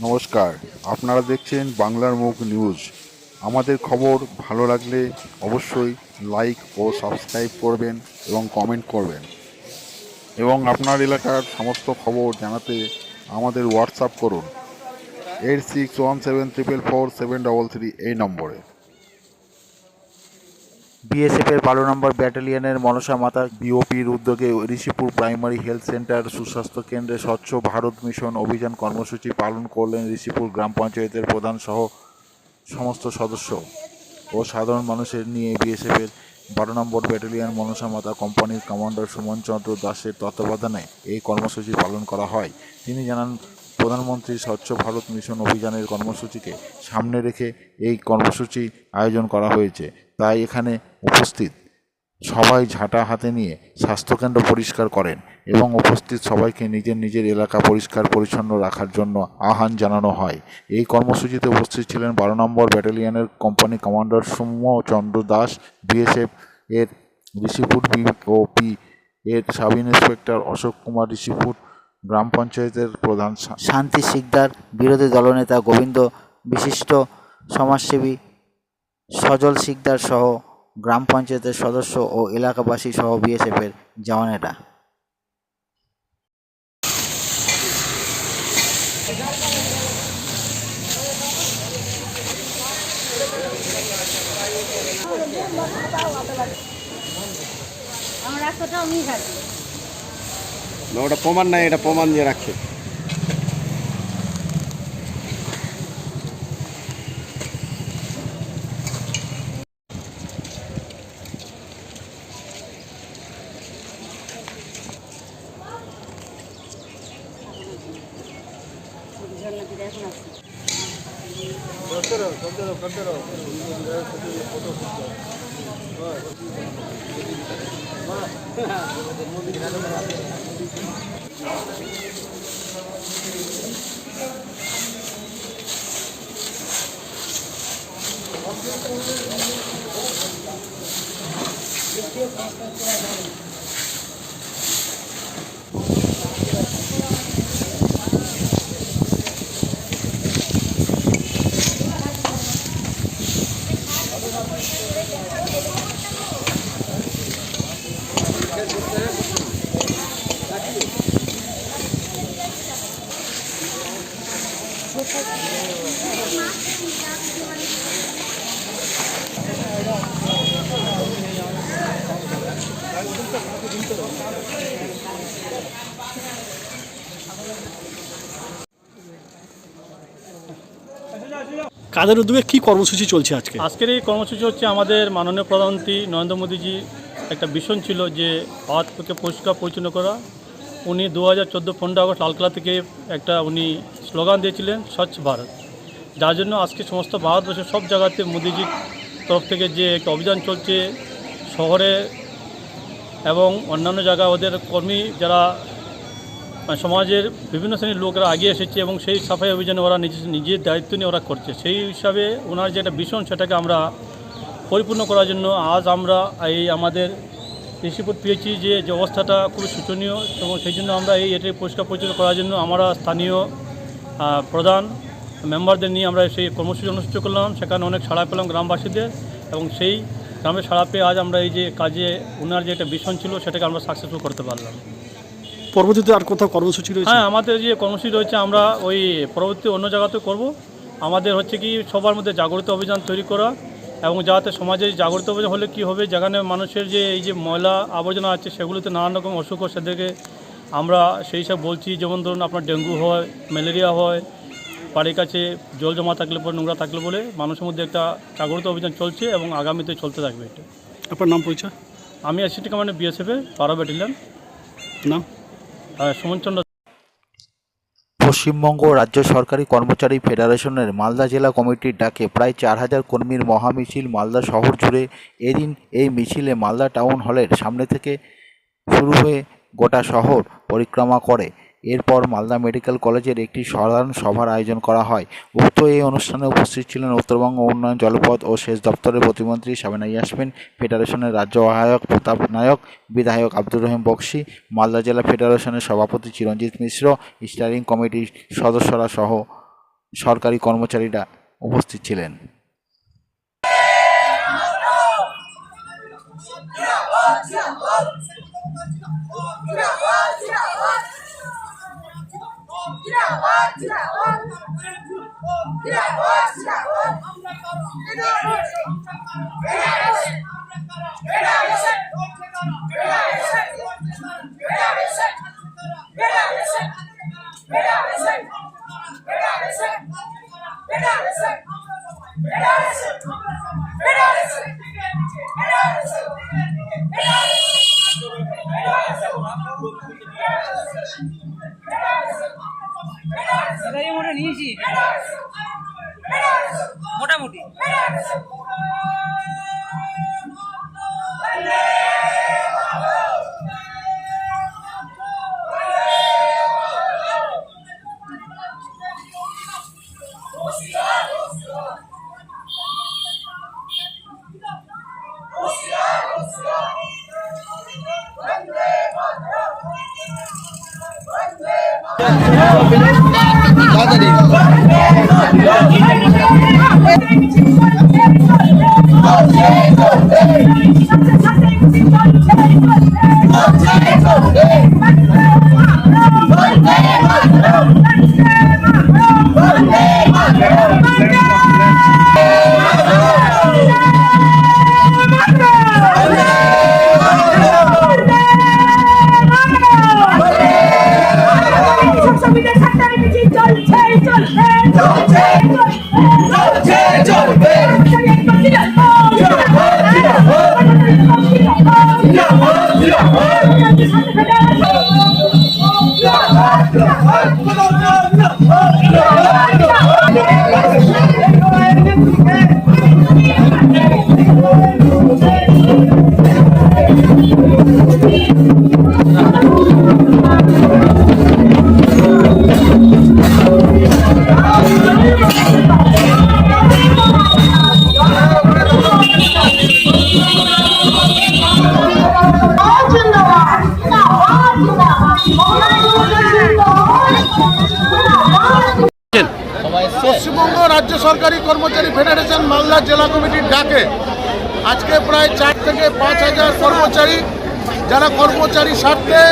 নমস্কার। আপনারা দেখছেন বাংলার মুখ নিউজ। আমাদের খবর ভালো লাগলে অবশ্যই লাইক ও সাবস্ক্রাইব করবেন এবং কমেন্ট করবেন। এবং আপনার এলাকার সমস্ত খবর জানাতে আমাদের হোয়াটসঅ্যাপ করুন। Eight six one seven triple four seven double three এই নম্বরে। বিএসএফের বারো নম্বর ব্যাটালিয়নের মনসা মাতা বিওপির উদ্যোগে ঋষিপুর প্রাইমারি হেলথ সেন্টার সুস্বাস্থ্য কেন্দ্রে স্বচ্ছ ভারত মিশন অভিযান কর্মসূচি পালন করলেন ঋষিপুর গ্রাম পঞ্চায়েতের প্রধান সহ সমস্ত সদস্য ও সাধারণ মানুষের নিয়ে বিএসএফের বারো নম্বর ব্যাটালিয়ন মনসা মাতা কোম্পানির কমান্ডার সুমন চন্দ্র দাসের তত্ত্বাবধানে এই কর্মসূচি পালন করা হয়। তিনি জানান, প্রধানমন্ত্রী স্বচ্ছ ভারত মিশন অভিযানের কর্মসূচিকে সামনে রেখে এই কর্মসূচি আয়োজন করা হয়েছে। তাই এখানে উপস্থিত। সবাই ঝাঁটা হাতে নিয়ে স্বাস্থ্যকেন্দ্র পরিষ্কার করেন এবং উপস্থিত সবাইকে নিজের নিজের এলাকা পরিষ্কার পরিচ্ছন্ন রাখার জন্য আহ্বান জানানো হয়। এই কর্মসূচিতে উপস্থিত ছিলেন বারো নম্বর ব্যাটালিয়নের company commander Soumya Chandra Das, BSF এর ঋষিপুর বিওপি এর সাব ইন্সপেক্টর অশোক কুমার ঋষিপুর গ্রাম পঞ্চায়েতের প্রধান শান্তি শিকদার, বিরোধী দলনেতা গোবিন্দ বিশিষ্ট সমাজসেবী সজল শিকদার সহ গ্রাম পঞ্চায়েতের সদস্য ও এলাকাবাসী সহ বিএসএফের জওয়ানেরা। না ওটা প্রমাণ নাই এটা প্রমাণ দিয়ে রাখছে। কাদের উদ্যোগে কি কর্মসূচি চলছে আজকে? আজকের এই কর্মসূচি হচ্ছে আমাদের মাননীয় প্রধানমন্ত্রী নরেন্দ্র মোদীজি একটা ভীষণ ছিল যে ভারতকে পরিষ্কার পরিচ্ছন্ন করা। উনি দু হাজার চোদ্দ পনেরো আগস্ট লালকেলা থেকে একটা উনি স্লোগান দিয়েছিলেন, স্বচ্ছ ভারত। যার জন্য আজকে সমস্ত ভারতবর্ষের সব জায়গাতে মোদীজির তরফ থেকে যে একটা অভিযান চলছে, শহরে এবং অন্যান্য জায়গায় ওদের কর্মী যারা সমাজের বিভিন্ন শ্রেণির লোকরা আগিয়ে এসেছে এবং সেই সাফাই অভিযানে ওরা নিজের নিজের দায়িত্ব নিয়ে ওরা করছে। সেই হিসাবে ওনার যে একটা ভীষণ সেটাকে আমরা পরিপূর্ণ করার জন্য আজ আমরা এই আমাদের রিসিপোর্ট পেয়েছি যে যে অবস্থাটা খুবই শোচনীয় এবং সেই জন্য আমরা এই এটাকে পরিষ্কার পরিচ্ছন্ন করার জন্য আমরা স্থানীয় প্রধান মেম্বারদের নিয়ে আমরা সেই কর্মসূচি অনুষ্ঠিত করলাম। সেখানে অনেক সাড়া পেলাম গ্রামবাসীদের এবং সেই গ্রামে সাড়া পেয়ে আজ আমরা এই যে কাজে ওনার যে একটা ভীষণ ছিল সেটাকে আমরা সাকসেসফুল করতে পারলাম। পরবর্তীতে আর কোথাও কর্মসূচি রয়েছে? হ্যাঁ আমাদের যে কর্মসূচি রয়েছে আমরা ওই পরবর্তী অন্য জায়গাতেও করব। আমাদের হচ্ছে কি সবার মধ্যে জাগ্রত অভিযান তৈরি করা এবং যাতে সমাজে জাগ্রত অভিযান হলে কি হবে যেখানে মানুষের যে এই যে ময়লা আবর্জনা আছে সেগুলোতে নানান রকম অসুখ সেদেরকে আমরা সেই সব বলছি। যেমন ধরুন আপনার ডেঙ্গু হয় ম্যালেরিয়া হয় বাড়ির কাছে জল জমা থাকলে পরে নোংরা থাকলে বলে মানুষের মধ্যে একটা জাগ্রত অভিযান চলছে এবং আগামীতে চলতে থাকবে এটা। আপনার নাম পরিচয়? আমি আসিটি কমান্ডে বিএসএফে বারো ব্যাটালিয়ান। নাম? সুমনচন্দ্র পশ্চিমবঙ্গ রাজ্য সরকারি কর্মচারী ফেডারেশনের মালদা জেলা কমিটির ডাকে প্রায় চার হাজার কর্মীর মহামিছিল মালদা শহর জুড়ে। এদিন এই মিছিলে মালদা টাউন হলের সামনে থেকে শুরু হয়ে গোটা শহর পরিক্রমা করে। এরপর মালদা মেডিকেল কলেজের একটি সাধারণ সভার আয়োজন করা হয়। উক্ত এই অনুষ্ঠানে উপস্থিত ছিলেন উত্তরবঙ্গ উন্নয়ন জলপথ ও সেচ দপ্তরের প্রতিমন্ত্রী সাবেনা ইয়াসমিন, ফেডারেশনের রাজ্য আহ্বায়ক প্রতাপ নায়ক, বিধায়ক আব্দুর রহিম বক্সি, মালদা জেলা ফেডারেশনের সভাপতি চিরঞ্জিত মিশ্র, স্টারিং কমিটির সদস্যরা সহ সরকারি কর্মচারীরা উপস্থিত ছিলেন। মোটামুটি তাড়াতাড়ি Monday, Monday, Monday. পশ্চিমবঙ্গ কর্মচারী ফেডারেশন মালদা জেলা কমিটির ডাকে। আজকে প্রায় চার থেকে পাঁচ হাজার কর্মচারী, যারা কর্মচারী স্বার্থে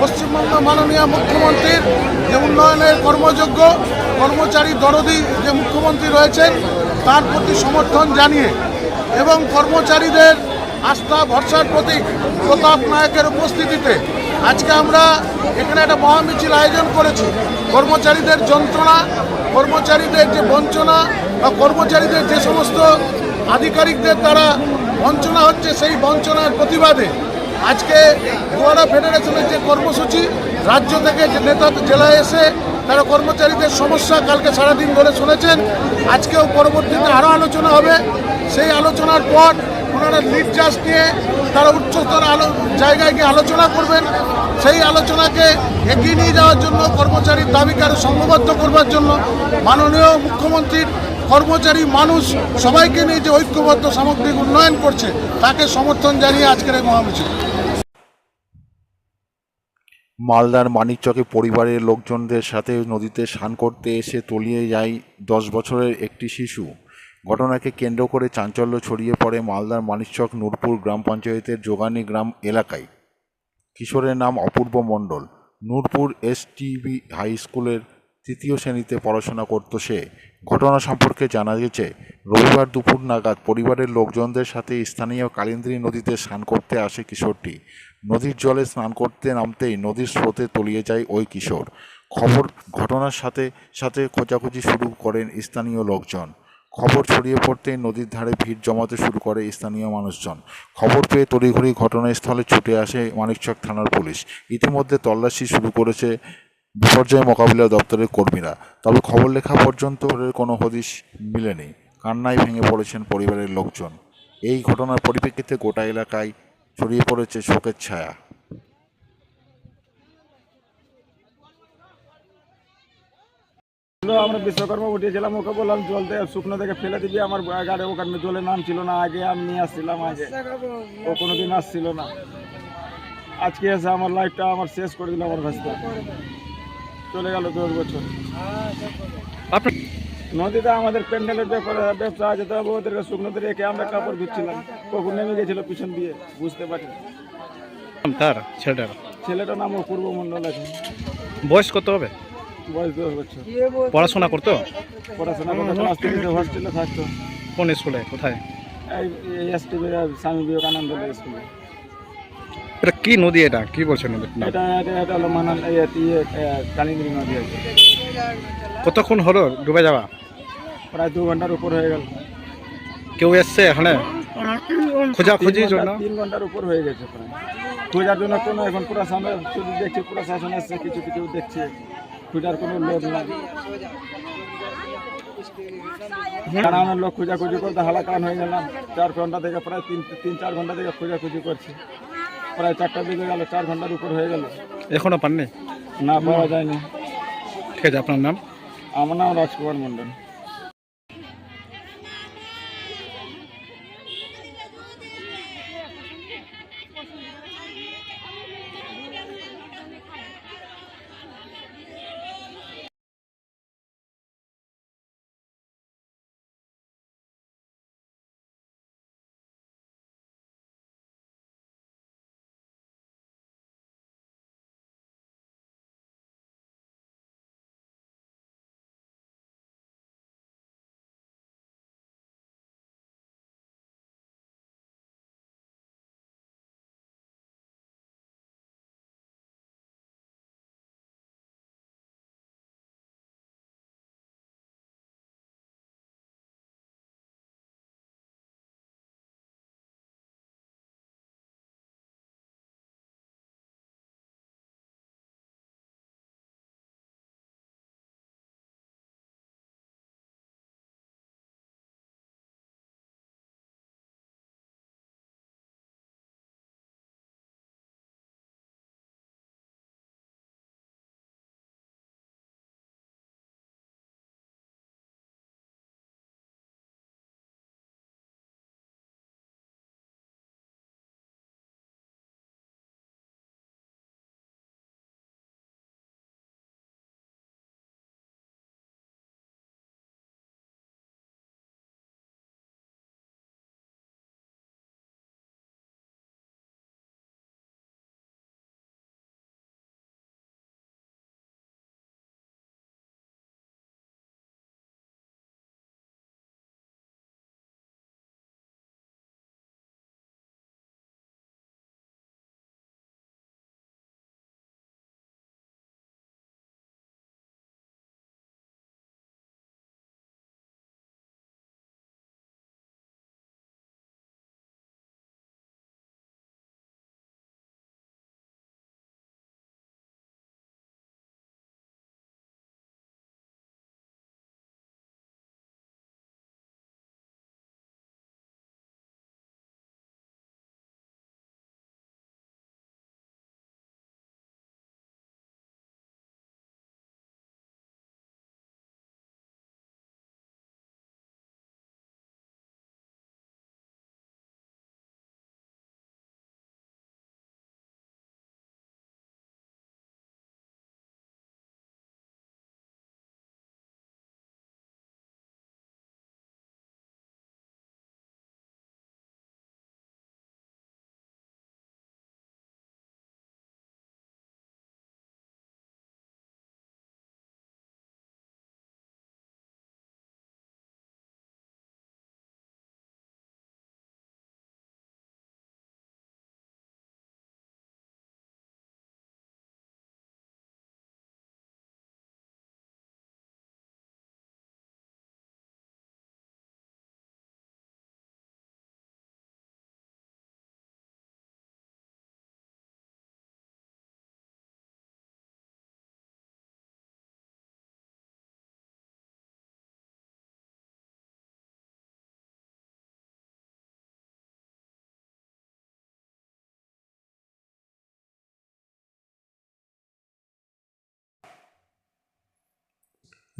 পশ্চিমবঙ্গ মাননীয় মুখ্যমন্ত্রীর যে উন্নয়নের কর্মযোগ্য, কর্মচারী দরদি যে মুখ্যমন্ত্রী রয়েছেন, তার প্রতি সমর্থন জানিয়ে এবং কর্মচারীদের আস্থা, ভরসার প্রতীক প্রতাপ নায়কের উপস্থিতিতে আজকে আমরা এখানে একটা মহামিছিল আয়োজন করেছি। কর্মচারীদের যন্ত্রণা, কর্মচারীদের যে বঞ্চনা বা কর্মচারীদের যে সমস্ত আধিকারিকদের দ্বারা বঞ্চনা হচ্ছে সেই বঞ্চনার প্রতিবাদে আজকে গোয়ারা ফেডারেশনের যে কর্মসূচি, রাজ্য থেকে যে নেতা জেলায় এসে তারা কর্মচারীদের সমস্যা কালকে সারাদিন ধরে শুনেছেন। আজকেও পরবর্তীতে আরও আলোচনা হবে। সেই আলোচনার পর ওনারা নির্যাস নিয়ে তারা উচ্চস্তর আলো জায়গায় গিয়ে আলোচনা করবেন। সেই আলোচনাকে এগিয়ে নিয়ে যাওয়ার জন্য কর্মচারীর দাবিকে আরও সংঘবদ্ধ করবার জন্য মাননীয় মুখ্যমন্ত্রীর কর্মচারী মানুষ সবাইকে নিয়ে যে ঐক্যবদ্ধ সামগ্রিক উন্নয়ন করছে, তাকে সমর্থন জানিয়ে আজকের এই মহামিছিল। মালদার মানিকচকে পরিবারের লোকজনদের সাথে নদীতে স্নান করতে এসে তলিয়ে যায় দশ বছরের একটি শিশু। ঘটনাকে কেন্দ্র করে চাঞ্চল্য ছড়িয়ে পড়ে মালদার মানিকচক নূরপুর গ্রাম পঞ্চায়েতের যোগানী গ্রাম এলাকায়। কিশোরের নাম অপূর্ব মণ্ডল। নূরপুর এসটিবি হাই স্কুলের তৃতীয় শ্রেণীতে পড়াশোনা করত সে। ঘটনা সম্পর্কে জানা গেছে, রবিবার দুপুর নাগাদ পরিবারের লোকজনদের সাথে স্থানীয় কালিন্দ্রী নদীতে স্নান করতে আসে কিশোরটি। নদীর জলে স্নান করতে নামতেই নদীর স্রোতে তলিয়ে যায় ওই কিশোর। খবর, ঘটনার সাথে সাথে খোঁজাখুঁজি শুরু করেন স্থানীয় লোকজন। খবর ছড়িয়ে পড়তেই নদীর ধারে ভিড় জমাতে শুরু করে স্থানীয় মানুষজন। খবর পেয়ে তড়িঘড়ি ঘটনাস্থলে ছুটে আসে মানিকচক থানার পুলিশ। ইতিমধ্যে তল্লাশি শুরু করেছে বিপর্যয় মোকাবিলা দপ্তরের কর্মীরা। তবে খবর লেখা পর্যন্ত কোনো হদিশ মিলেনি। কান্নায় ভেঙে পড়েছেন পরিবারের লোকজন। এই ঘটনার পরিপ্রেক্ষিতে গোটা এলাকায় ছড়িয়ে পড়েছে শোকের ছায়া। আমরা বিশ্বকর্মা উঠিয়েছিলাম ওকে বললাম জল থেকে শুকনো থেকে ফেলে দিবি আমার গাড়ি ওখানে জলে নাম ছিল না আগে আমি নিয়ে আসছিলাম আগে। ও কোনোদিন আসছিল না। আজকে এসে আমার লাইফটা আমার শেষ করে দিল আমার ভাষা চলে গেল দশ বছর। নদীতে আমাদের প্যান্ডেলের ব্যাপারে ব্যবসা আছে তো ওদেরকে শুকনোতে রেখে আমরা কাপড় ধুচ্ছিলাম। কখন নেমে গেছিল পিছন দিয়ে বুঝতে পারি তার ছেলেটার? ছেলেটার নাম পূর্ব মণ্ডল আছে। বয়স কত হবে? পড়াশোনা করতো? পড়াশোনা হোস্টেলে থাকতো। কোন স্কুলে? কোথায়? স্বামী বিবেকানন্দ স্কুলে। এটা কি নদী এটা? কি বলছেন নদীর এটা হলো নদী আছে। কতক্ষণ হলো ডুবে যাওয়া? প্রায় দু ঘণ্টার উপর হয়ে গেল। কেউ এসছে এখানে? খোঁজাখুঁজির জন্য? তিন ঘণ্টার উপর হয়ে গেছে প্রায়। খোঁজার জন্য কোনো এখন প্রশাসন শুধু দেখছি প্রশাসন এসছে কিছু কিছু দেখছে। খোঁজার কোনো লোক নাই। কারণ লোক খোঁজাখুঁজি করতে হালাকান হয়ে গেলাম। চার ঘণ্টা থেকে প্রায় তিন তিন চার ঘণ্টা থেকে খোঁজাখুঁজি করছি। প্রায় চারটা দিকে গেল চার ঘণ্টার উপর হয়ে গেল। এখনও পাননি? না পাওয়া যায়নি। ঠিক আছে আপনার নাম? আমার নাম রাজকুমার মণ্ডল।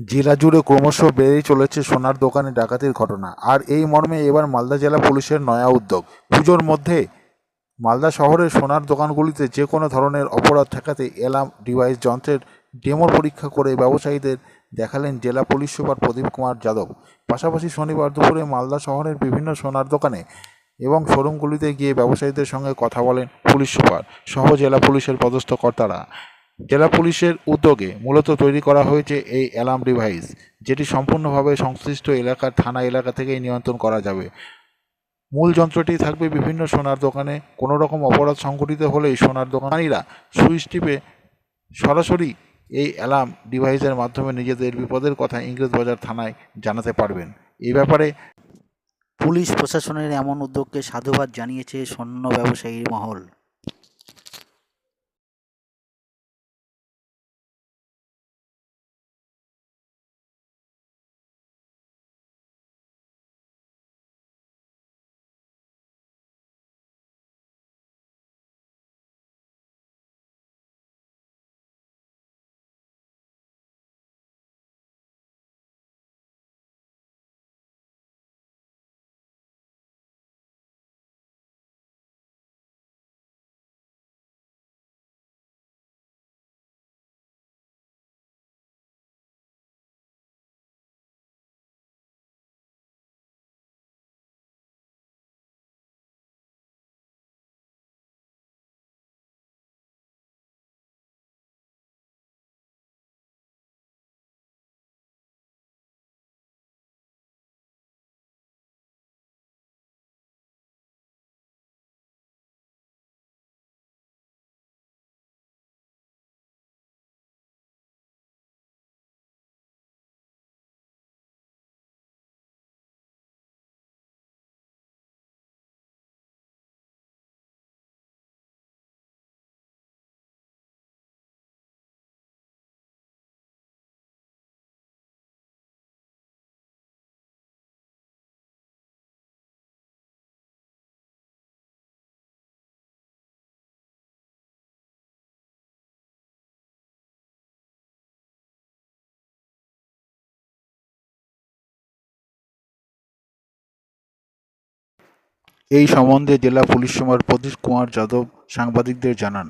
জেলা জুড়ে ক্রমশ বেড়েই চলেছে সোনার দোকানে ডাকাতির ঘটনা। আর এই মর্মে এবার মালদা জেলা পুলিশের নয়া উদ্যোগ। পুজোর মধ্যে মালদা শহরের সোনার দোকানগুলিতে যে কোনো ধরনের অপরাধ ঠেকাতে এলাম ডিভাইস যন্ত্রের ডেমো পরীক্ষা করে ব্যবসায়ীদের দেখালেন জেলা পুলিশ সুপার প্রদীপ কুমার যাদব। পাশাপাশি শনিবার দুপুরে মালদা শহরের বিভিন্ন সোনার দোকানে এবং শোরুমগুলিতে গিয়ে ব্যবসায়ীদের সঙ্গে কথা বলেন পুলিশ সুপার, সহ জেলা পুলিশের পদস্থ কর্তারা। জেলা পুলিশের উদ্যোগে মূলত তৈরি করা হয়েছে এই অ্যালার্ম ডিভাইস, যেটি সম্পূর্ণভাবে সংশ্লিষ্ট এলাকার থানা এলাকা থেকেই নিয়ন্ত্রণ করা যাবে। মূল যন্ত্রটি থাকবে বিভিন্ন সোনার দোকানে। কোনো রকম অপরাধ সংঘটিত হলেই সোনার দোকানিরা সুইচ টিপে সরাসরি এই অ্যালার্ম ডিভাইসের মাধ্যমে নিজেদের বিপদের কথা ইংরেজবাজার থানায় জানাতে পারবেন। এই ব্যাপারে পুলিশ প্রশাসনের এমন উদ্যোগকে সাধুবাদ জানিয়েছে স্বর্ণ ব্যবসায়ীর মহল। এই সম্বন্ধে জেলা পুলিশ সুপার প্রদীপ কুমার যাদব সাংবাদিকদের জানান।